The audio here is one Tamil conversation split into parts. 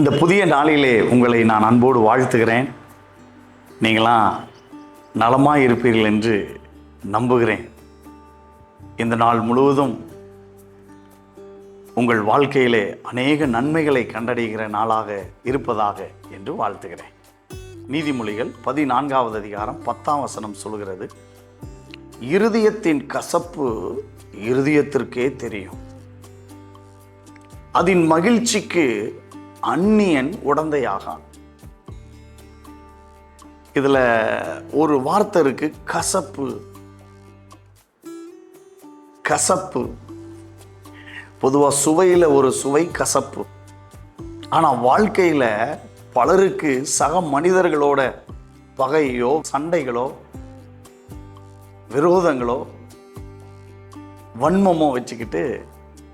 இந்த புதிய நாளிலே உங்களை நான் அன்போடு வாழ்த்துகிறேன். நீங்களாம் நலமாக இருப்பீர்கள் என்று நம்புகிறேன். இந்த நாள் முழுவதும் உங்கள் வாழ்க்கையிலே அநேக நன்மைகளை கண்டடைகிற நாளாக இருப்பதாக என்று வாழ்த்துகிறேன். நீதிமொழிகள் பதினான்காவது அதிகாரம் பத்தாம் வசனம் சொல்கிறது இருதயத்தின் கசப்பு இருதயத்திற்கே தெரியும். அதன் மகிழ்ச்சிக்கு அந்நியன் உடந்தையாகான். இதில் ஒரு வார்த்தை இருக்கு கசப்பு. கசப்பு. பொதுவாக சுவையில் ஒரு சுவை கசப்பு. ஆனால் வாழ்க்கையில் பலருக்கு சக மனிதர்களோட பகையோ சண்டைகளோ விரோதங்களோ வன்மமோ வச்சுக்கிட்டு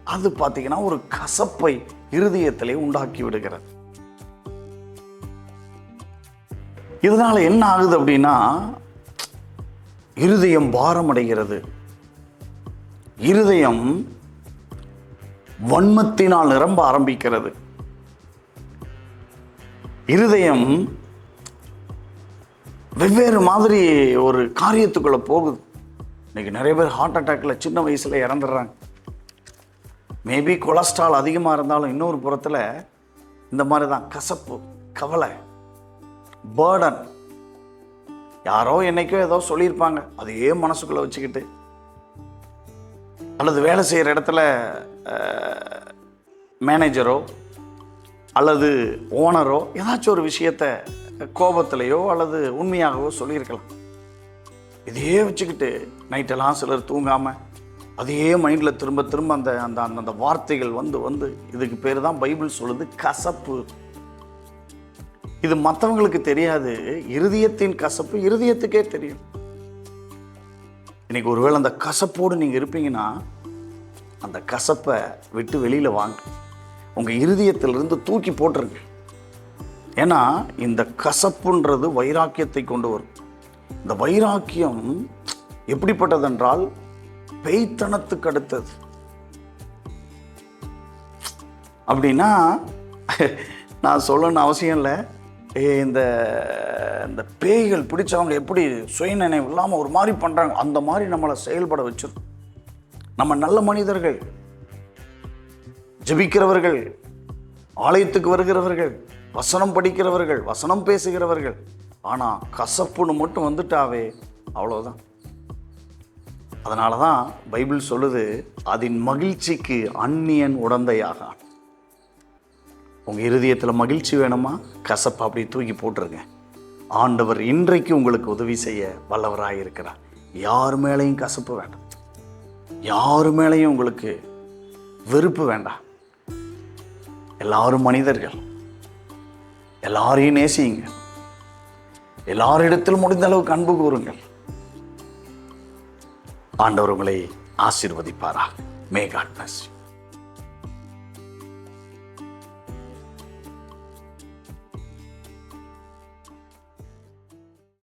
அது பார்த்தீங்கன்னா ஒரு கசப்பை இருதயத்திலே உண்டாக்கி விடுகிறது. இதனால என்ன ஆகுது அப்படின்னா இருதயம் பாரமடைகிறது. இருதயம் வன்மத்தினால் நிரம்ப ஆரம்பிக்கிறது. இருதயம் வெவ்வேறு மாதிரி ஒரு காரியத்துக்குள்ளே போகுது. இன்னைக்கு நிறைய பேர் ஹார்ட் அட்டாக்கில் சின்ன வயசுல இறந்துடுறாங்க. மேபி கொலஸ்ட்ரால் அதிகமாக இருந்தாலும் இன்னொரு புறத்தில் இந்த மாதிரி தான் கசப்பு கவலை பேர்டன் யாரோ என்னைக்கோ ஏதோ சொல்லியிருப்பாங்க அதையே மனசுக்குள்ளே வச்சுக்கிட்டு. அல்லது வேலை செய்கிற இடத்துல மேனேஜரோ அல்லது ஓனரோ ஏதாச்சும் ஒரு விஷயத்த கோபத்திலையோ அல்லது உண்மையாகவோ சொல்லியிருக்கலாம். இதையே வச்சுக்கிட்டு நைட்டெல்லாம் சிலர் தூங்காமல் அதே மைண்டில் திரும்ப திரும்ப அந்த அந்த அந்த அந்த வார்த்தைகள் வந்து வந்து இதுக்கு பேர் தான் பைபிள் சொல்லுது கசப்பு. இது மற்றவங்களுக்கு தெரியாது. இருதயத்தின் கசப்பு இருதயத்துக்கே தெரியும். இன்னைக்கு ஒருவேளை அந்த கசப்போடு நீங்கள் இருப்பீங்கன்னா அந்த கசப்பை விட்டு வெளியில் வாங்க. உங்கள் இருதயத்திலிருந்து தூக்கி போட்டுருங்க. ஏன்னா இந்த கசப்புன்றது வைராக்கியத்தை கொண்டு வரும். இந்த வைராக்கியம் எப்படிப்பட்டதென்றால் பேய்த்தனத்துக்கு அடுத்தது. அப்படின்னா நான் சொல்லணும்னு அவசியம் இல்லை. ஏ, இந்த இந்த பேய்கள் பிடிச்சவங்க எப்படி சுயநினைவு இல்லாமல் ஒரு மாதிரி பண்ணுறாங்க அந்த மாதிரி நம்மளை செயல்பட வச்சிடும் நம்ம நல்ல மனிதர்கள் ஜெபிக்கிறவர்கள் ஆலயத்துக்கு வருகிறவர்கள் வசனம் படிக்கிறவர்கள் வசனம் பேசுகிறவர்கள் ஆனால் கசப்புன்னு மட்டும் வந்துட்டாவே அவ்வளோதான் அதனால தான் பைபிள் சொல்லுது அதன் மகிழ்ச்சிக்கு அந்நியன் உடந்தையாக. உங்கள் இருதயத்தில் மகிழ்ச்சி வேணுமா? கசப்பை அப்படியே தூக்கி போட்டுருங்க. ஆண்டவர் இன்றைக்கு உங்களுக்கு உதவி செய்ய வல்லவராக இருக்கிறார். யார் மேலேயும் கசப்பு வேண்டாம். யார் மேலேயும் உங்களுக்கு வெறுப்பு வேண்டாம். எல்லாரும் மனிதர்கள். எல்லாரையும் நேசியுங்க எல்லாரிடத்தில் முடிந்த அளவுக்கு அன்பு கூறுங்கள். ஆண்டவர் உங்களை ஆசீர்வதிப்பாரா மே காட் பிளஸ்.